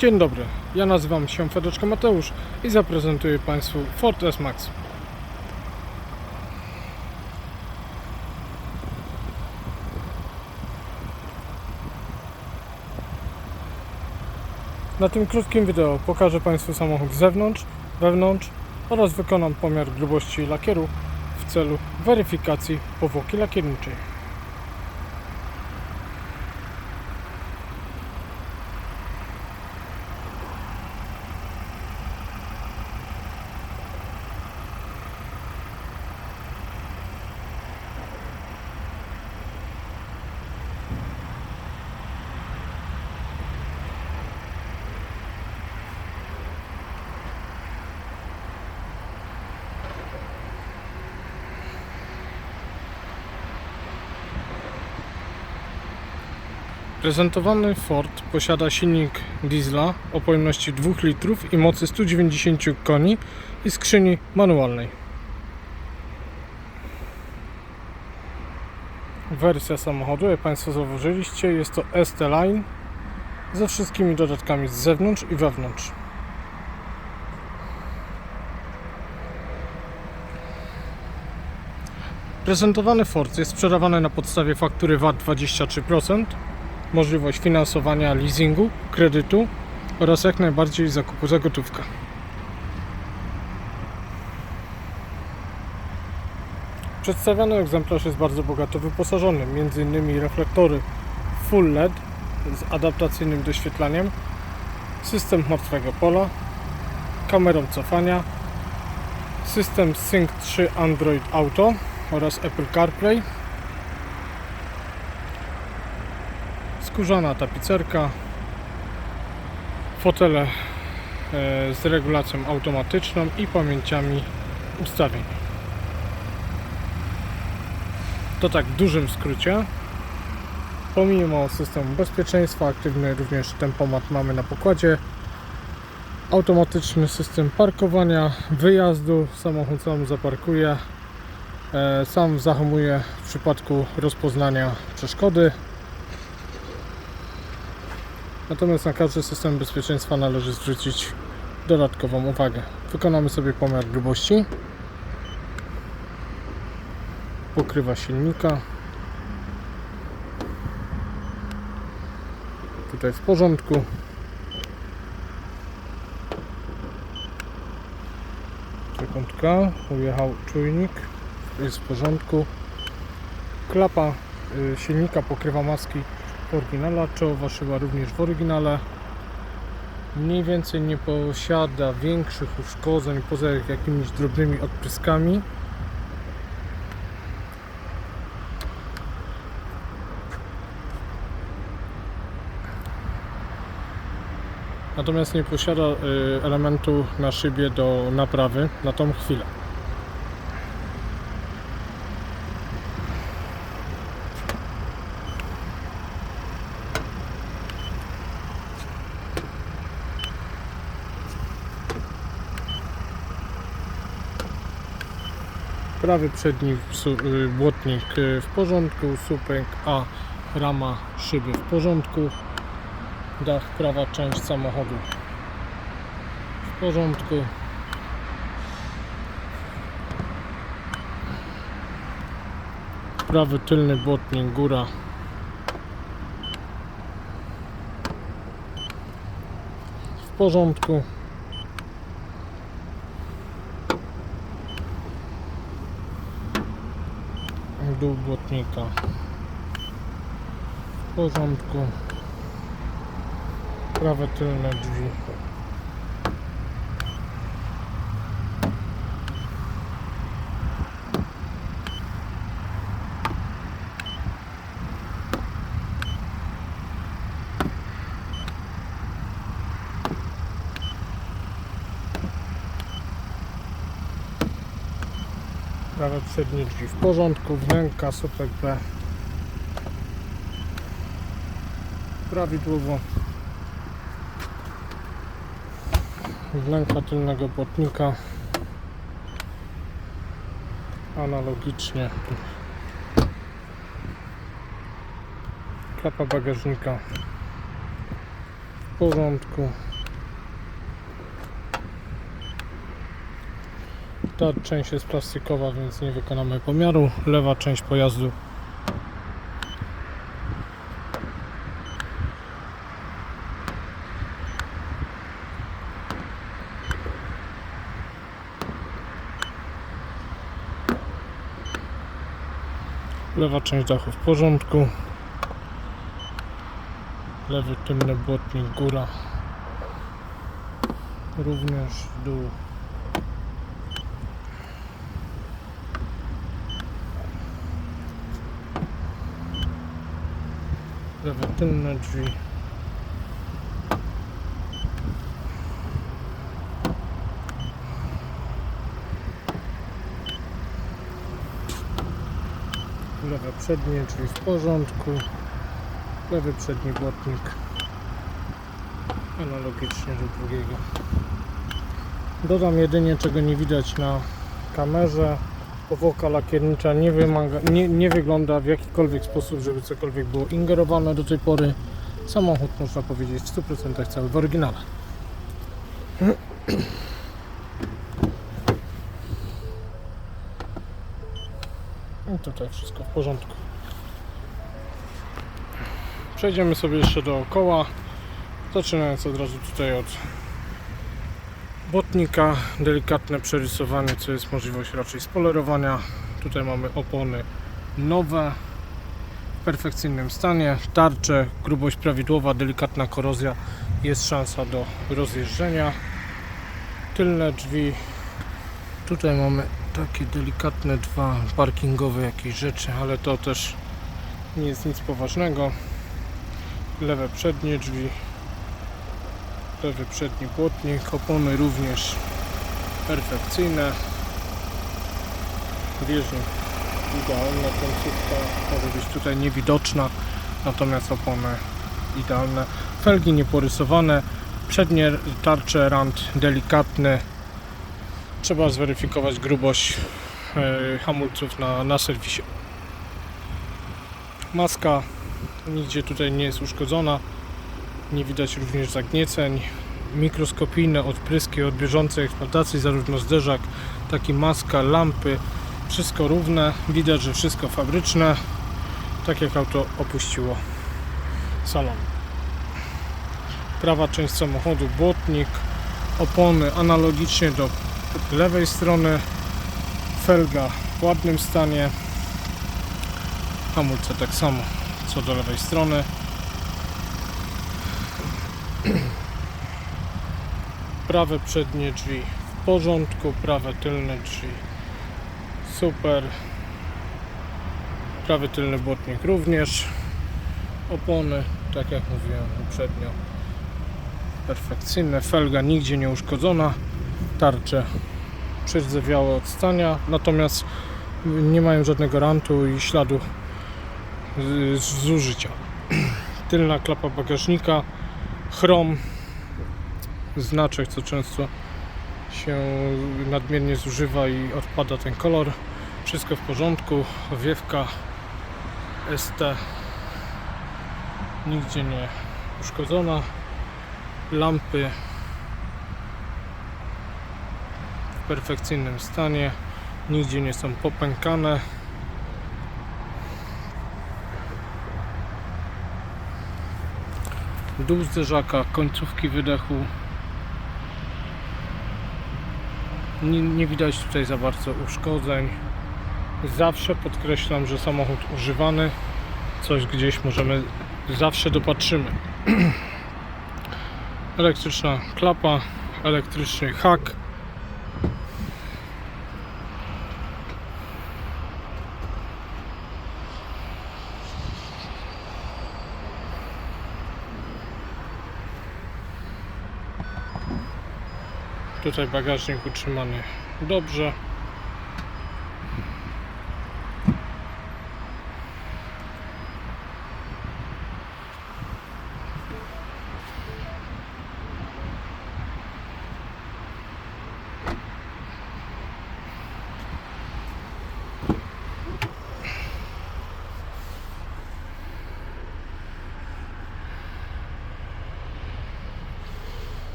Dzień dobry, ja nazywam się Fedeczko Mateusz i zaprezentuję Państwu Ford S-Max. Na tym krótkim wideo pokażę Państwu samochód z zewnątrz, wewnątrz oraz wykonam pomiar grubości lakieru w celu weryfikacji powłoki lakierniczej. Prezentowany Ford posiada silnik diesla o pojemności 2 litrów i mocy 190 koni i skrzyni manualnej. Wersja samochodu, jak Państwo zauważyliście, jest to ST Line ze wszystkimi dodatkami z zewnątrz i wewnątrz. Prezentowany Ford jest sprzedawany na podstawie faktury VAT 23%, możliwość finansowania leasingu, kredytu oraz jak najbardziej zakupu za gotówkę. Przedstawiony egzemplarz jest bardzo bogato wyposażony, m.in. reflektory Full LED z adaptacyjnym doświetlaniem, system martwego pola, kamerą cofania, system Sync 3 Android Auto oraz Apple CarPlay, skórzana tapicerka, fotele e, z regulacją automatyczną i pamięciami ustawień. To tak w dużym skrócie. Pomimo systemu bezpieczeństwa, aktywny również tempomat mamy na pokładzie. Automatyczny system parkowania, wyjazdu, samochód sam zaparkuje, e, sam zahamuje w przypadku rozpoznania przeszkody. Natomiast na każdy system bezpieczeństwa należy zwrócić dodatkową uwagę. Wykonamy sobie pomiar grubości. Pokrywa silnika. Tutaj w porządku. Sekundka, ujechał czujnik, jest w porządku. Klapa y, silnika pokrywa maski oryginale, czołowa szyba również w oryginale. Mniej więcej nie posiada większych uszkodzeń poza jakimiś drobnymi odpryskami. Natomiast nie posiada y, elementu na szybie do naprawy na tą chwilę. Prawy przedni y, błotnik y, w porządku, słupek A, rama szyby w porządku, dach, prawa część samochodu w porządku. Prawy tylny błotnik, góra w porządku. Dół błotnika. W porządku. Prawe tylne drzwi Prawe przednie drzwi w porządku, wnęka, supek B. Prawidłowo. Wnęka tylnego błotnika. Analogicznie. Klapa bagażnika. W porządku Ta część jest plastikowa, więc nie wykonamy pomiaru. Lewa część pojazdu Lewa część dachu w porządku. Lewy tylny błotnik góra. Również w dół. Lewe tylne drzwi. Lewe przednie drzwi w porządku. Lewy przedni błotnik. Analogicznie do drugiego. Dodam jedynie czego nie widać na kamerze. Powłoka lakiernicza nie, wymaga, nie, nie wygląda w jakikolwiek sposób, żeby cokolwiek było ingerowane do tej pory. Samochód można powiedzieć w 100% cały w oryginale. I tutaj wszystko w porządku. Przejdziemy sobie jeszcze dookoła. Zaczynając od razu tutaj od botnika, delikatne przerysowanie, co jest możliwość raczej spolerowania. Tutaj mamy opony nowe, w perfekcyjnym stanie, tarcze, grubość prawidłowa, delikatna korozja, jest szansa do rozjeżdżenia. Tylne drzwi, tutaj mamy takie delikatne dwa parkingowe jakieś rzeczy, ale to też nie jest nic poważnego. Lewe przednie drzwi, lewy przedni płotnik, opony również perfekcyjne. Bieżnik idealna końcówka, może być tutaj niewidoczna, natomiast opony idealne. Felgi nieporysowane, przednie tarcze rand delikatne. Trzeba zweryfikować grubość e, hamulców na, na serwisie. Maska nigdzie tutaj nie jest uszkodzona. Nie widać również zagnieceń. Mikroskopijne odpryski od bieżącej eksploatacji, zarówno zderzak, jak i maska, lampy. Wszystko równe. Widać, że wszystko fabryczne. Tak jak auto opuściło salon. Prawa część samochodu, błotnik, opony analogicznie do lewej strony, felga w ładnym stanie, hamulce tak samo co do lewej strony. Prawe przednie drzwi w porządku, prawe tylne drzwi super. Prawy tylny błotnik również. Opony, tak jak mówiłem poprzednio, perfekcyjne. Felga nigdzie nie uszkodzona. Tarcze przerdzewiałe od stania, natomiast nie mają żadnego rantu i śladu zużycia. Tylna klapa bagażnika, chrom, znaczek, co często się nadmiernie zużywa i odpada ten kolor. Wszystko w porządku, wiewka ST nigdzie nie uszkodzona. Lampy w perfekcyjnym stanie, nigdzie nie są popękane. Dół zderzaka, końcówki wydechu nie, nie widać tutaj za bardzo uszkodzeń. Zawsze podkreślam, że samochód używany, coś gdzieś możemy, zawsze dopatrzymy. Elektryczna klapa, elektryczny hak. Tutaj bagażnik utrzymany dobrze.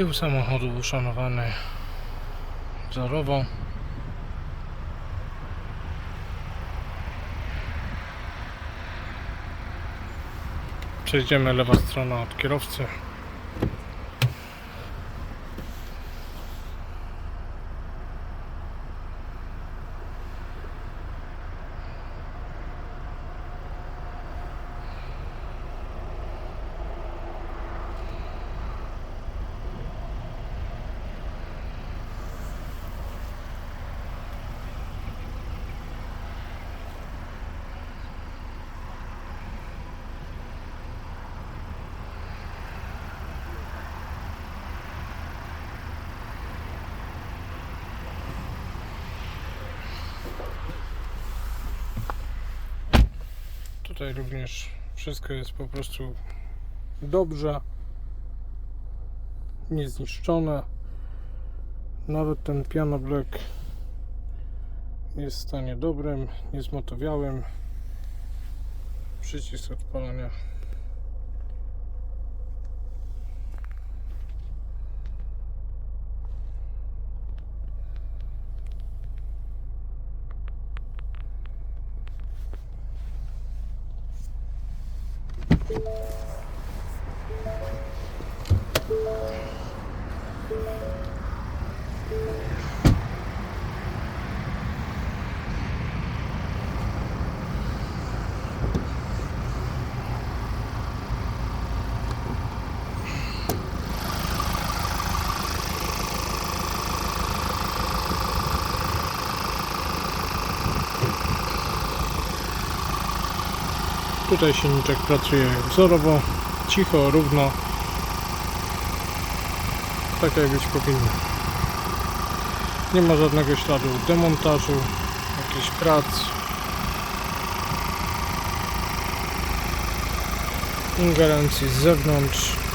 Tył samochodu uszanowany wzorowo. Przejdziemy lewa strona od kierowcy. Tutaj również wszystko jest po prostu dobrze, niezniszczone. Nawet ten piano black jest w stanie dobrym, niezmotowiałym. Przycisk odpalania. Thank you. Tutaj silniczek pracuje wzorowo, cicho, równo. Tak jak być powinno. Nie ma żadnego śladu demontażu, jakichś prac. Ingerencji z zewnątrz.